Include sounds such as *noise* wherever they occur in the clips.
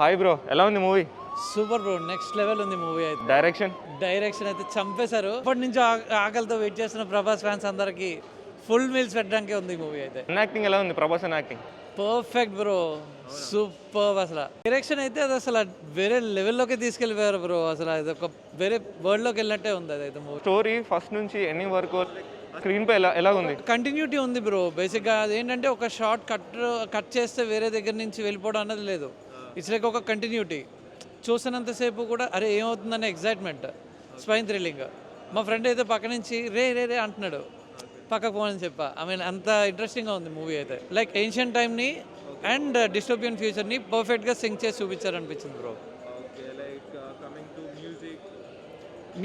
Hi bro ఎలా ఉంది movie super bro next level ఉంది మూవీ అయితే. డైరెక్షన్ డైరెక్షన్ అయితే చంపేశారు. ఇప్పటి నుంచి ఆకలితో వెయిట్ చేస్తున్న ప్రభాస్ ఫ్యాన్స్ అందరికి ఫుల్ మీల్స్ పెట్టడానికి ఉంది మూవీ అయితే. యాక్టింగ్ ఎలా ఉంది? Prabhas acting perfect bro super అసలు. డైరెక్షన్ అయితే అది అసలు వేరే లెవెల్లోకి తీసుకెళ్ళిపోయారు బ్రో అసలు అది ఒక వేరే వరల్డ్లోకి వెళ్ళినట్టే ఉంది అదైతే మూవీ స్టోరీ ఫస్ట్ నుంచి ఎండింగ్ వరకు స్క్రీన్ పై ఎలా ఎలా ఉంది? కంటిన్యూటీ ఉంది బ్రో బేసిక్గా అదేంటంటే ఒక షార్ట్ కట్ కట్ చేస్తే వేరే దగ్గర నుంచి వెళ్ళిపోవడం అన్నది లేదు. ఇట్స్ లైక్ ఒక కంటిన్యూటీ చూసినంతసేపు కూడా అరే ఏమవుతుందనే ఎగ్జైట్మెంట్ స్పైన్ థ్రిల్లింగ్ మా ఫ్రెండ్ అయితే పక్క నుంచి రే రే రే అంటున్నాడు. పక్కకు పోనని చెప్పా. ఐ మీన్ అంత ఇంట్రెస్టింగ్గా ఉంది మూవీ అయితే. లైక్ ఏన్షియన్ టైంని అండ్ డిస్టోపియన్ ఫ్యూచర్ని పర్ఫెక్ట్గా సింక్ చేసి చూపించారు అనిపించింది బ్రో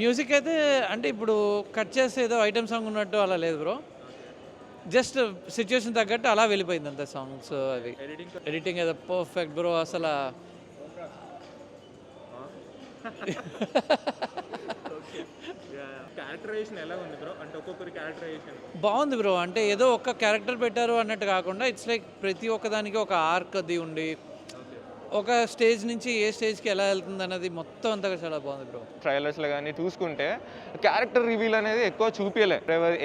మ్యూజిక్ అయితే అంటే ఇప్పుడు కట్ చేస్తే ఏదో ఐటమ్ సాంగ్ ఉన్నట్టు అలా లేదు బ్రో జస్ట్ సిచ్యువేషన్ తగ్గట్టు అలా వెళ్ళిపోయింది అంత సాంగ్స్ అవి ఎడిటింగ్ ఏదో పర్ఫెక్ట్ బ్రో అసలు. బాగుంది బ్రో. అంటే ఏదో ఒక్క క్యారెక్టర్ పెట్టారు అన్నట్టు కాకుండా ఇట్స్ లైక్ ప్రతి ఒక్కదానికి ఒక ఆర్క్ అది ఉండి ఒక స్టేజ్ నుంచి ఏ స్టేజ్కి ఎలా వెళ్తుంది అన్నది మొత్తం అంతా చాలా బాగుంది బ్రో. ట్రైలర్స్లో కానీ చూసుకుంటే క్యారెక్టర్ రివీల్ అనేది ఎక్కువ చూపించలే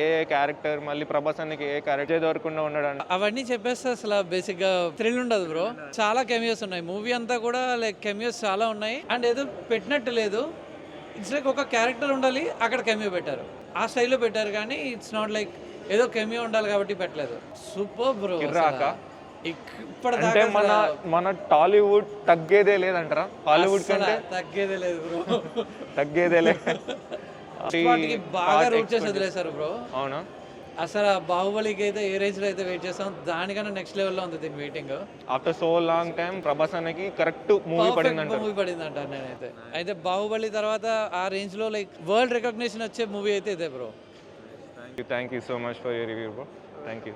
ఏ క్యారెక్టర్ మళ్ళీ ప్రభాస్ అన్నకి ఏ క్యారెక్టర్ దొరకకుండా ఉన్నాడు అవన్నీ చెప్పేస్తే అసలు బేసిక్గా థ్రిల్ ఉండదు బ్రో. చాలా కెమియోస్ ఉన్నాయి. మూవీ అంతా కూడా లైక్ కెమియోస్ చాలా ఉన్నాయి. అండ్ ఏదో పెట్టినట్టు లేదు. ఇట్స్ లైక్ ఒక క్యారెక్టర్ ఉండాలి అక్కడ కెమియో పెట్టారు. ఆ స్టైల్లో పెట్టారు కానీ ఇట్స్ నాట్ లైక్ ఏదో కెమియో ఉండాలి కాబట్టి పెట్టలేదు. Super bro? అంటే మన మన టాలీవుడ్ తగ్గేదే లేదంటారా? హాలీవుడ్ కంటే? తగ్గేదే లేదు బ్రో. తగ్గేదేలే వాటికి *laughs* బాగా రూట్ చేసి వదిలేశారు బ్రో. అవునా? అసలు బాహుబలికి అయితే ఏ రేంజ్లో అయితే వెయిట్ చేస్తాం దానికన్నా నెక్స్ట్ లెవెల్లో ఉంది దీని waiting after so long time Prabhas అన్నకి కరెక్ట్ మూవీ పడింది మూవీ పడింది అంటారు నేనైతే అయితే. బాహుబలి తర్వాత ఆ రేంజ్లో లైక్ వరల్డ్ రికగ్నిషన్ వచ్చే మూవీ అయితే ఇదే bro. Thank you so much for your review bro thank you